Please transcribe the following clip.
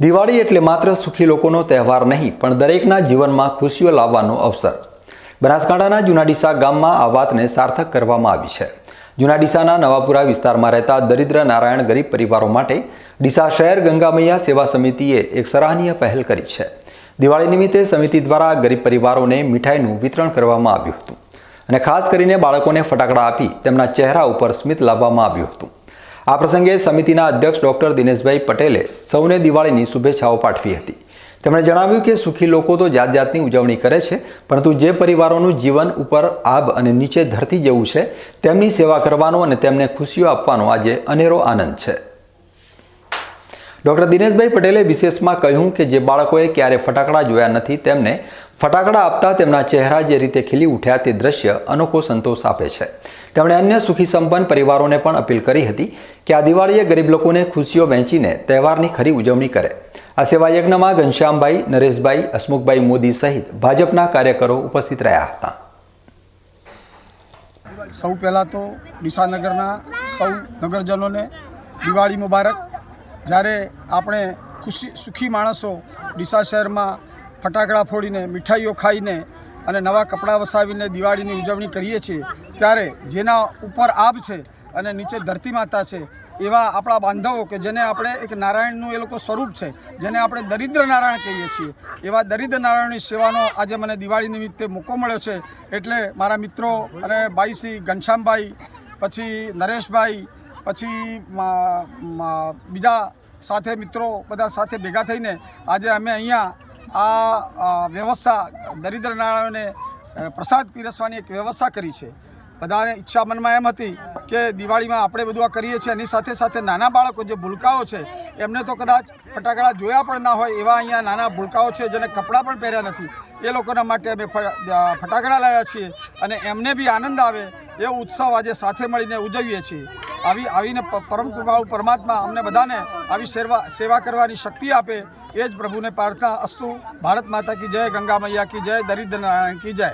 દિવાળી એટલે માત્ર સુખી લોકોનો તહેવાર નહીં, પણ દરેકના જીવનમાં ખુશીઓ લાવવાનો અવસર. બનાસકાંઠાના જુનાડીસા ગામમાં આ વાતને સાર્થક કરવામાં આવી છે. જુનાડીસાના નવાપુરા વિસ્તારમાં રહેતા દરિદ્ર નારાયણ ગરીબ પરિવારો માટે ડીસા શહેર ગંગામૈયા સેવા સમિતિએ એક સરાહનીય પહેલ કરી છે. દિવાળી નિમિત્તે સમિતિ દ્વારા ગરીબ પરિવારોને મીઠાઈનું વિતરણ કરવામાં આવ્યું હતું અને ખાસ કરીને બાળકોને ફટાકડા આપી તેમના ચહેરા ઉપર સ્મિત લાવવામાં આવ્યું હતું. આ પ્રસંગે સમિતિના અધ્યક્ષ ડોક્ટર દિનેશભાઈ પટેલે સૌને દિવાળીની શુભેચ્છાઓ પાઠવી હતી. તેમણે જણાવ્યું કે સુખી લોકો તો જાત જાતની ઉજવણી કરે છે, પરંતુ જે પરિવારોનું જીવન ઉપર આબ અને નીચે ધરતી જેવું છે, તેમની સેવા કરવાનો અને તેમને ખુશીઓ આપવાનો આજે અનેરો આનંદ છે. ડૉક્ટર દિનેશભાઈ પટેલે વિશેષમાં કહ્યું કે જે બાળકોએ ક્યારે ફટાકડા જોયા નથી, તેમને ફટાકડા આપતા તેમના ચહેરા જે રીતે ખીલી ઉઠ્યા તે દ્રશ્ય અનોખો સંતોષ આપે છે. તેમણે અન્ય સુખી સંપન્ન પરિવારોને પણ અપીલ કરી હતી કે આ દિવાળીએ ગરીબ લોકોને ખુશીઓ વહેંચીને તહેવારની ખરી ઉજવણી કરે. આ સેવા યજ્ઞમાં ઘનશ્યામભાઈ, નરેશભાઈ, હસમુખભાઈ મોદી સહિત ભાજપના કાર્યકરો ઉપસ્થિત રહ્યા હતા. સૌ પહેલાં તો ડીસાનગરના સૌ નગરજનોને દિવાળી મુબારક. જ્યારે આપણે ખુશી, સુખી માણસો ડીસા શહેરમાં ફટાકડા ફોડીને, મીઠાઈઓ ખાઈને અને નવા કપડાં વસાવીને દિવાળીની ઉજવણી કરીએ છીએ, ત્યારે જેના ઉપર આબ છે અને નીચે ધરતી માતા છે, એવા આપણા બાંધવો કે જેને આપણે એક નારાયણનું એ લોકો સ્વરૂપ છે, જેને આપણે દરિદ્ર નારાયણ કહીએ છીએ, એવા દરિદ્ર નારાયણની સેવાનો આજે મને દિવાળી નિમિત્તે મોકો મળ્યો છે. એટલે મારા મિત્રો અને ભાઈ શ્રી ઘનશ્યામભાઈ, પછી નરેશભાઈ પછી બીજા સાથે મિત્રો બધા સાથે ભેગા થઈને આજે અમે અહીંયા આ વ્યવસ્થા દરિદ્ર નારાયણને પ્રસાદ પીરસવાની એક વ્યવસ્થા કરી છે. બધાને ઈચ્છા મનમાં એમ હતી કે દિવાળીમાં આપણે બધું આ કરીએ છીએ. એની સાથે સાથે નાના બાળકો જે ભૂલકાઓ છે, એમને તો કદાચ ફટાકડા જોયા પણ ના હોય એવા અહીંયા નાના ભૂલકાઓ છે જેને કપડાં પણ પહેર્યા નથી. એ લોકોના માટે અમે ફટાકડા લાવ્યા છીએ અને એમને બી આનંદ આવે એવો ઉત્સવ આજે સાથે મળીને ઉજવીએ છીએ. આવી આવીને પરમ કૃપાળુ પરમાત્મા અમને બધાને આવી સેવા સેવા કરવાની શક્તિ આપે, એ જ પ્રભુને પ્રાર્થના અસ્તુ. ભારત માતા કી જય, ગંગા મૈયા કી જય, દરિદ્ર નારાયણ કી જય.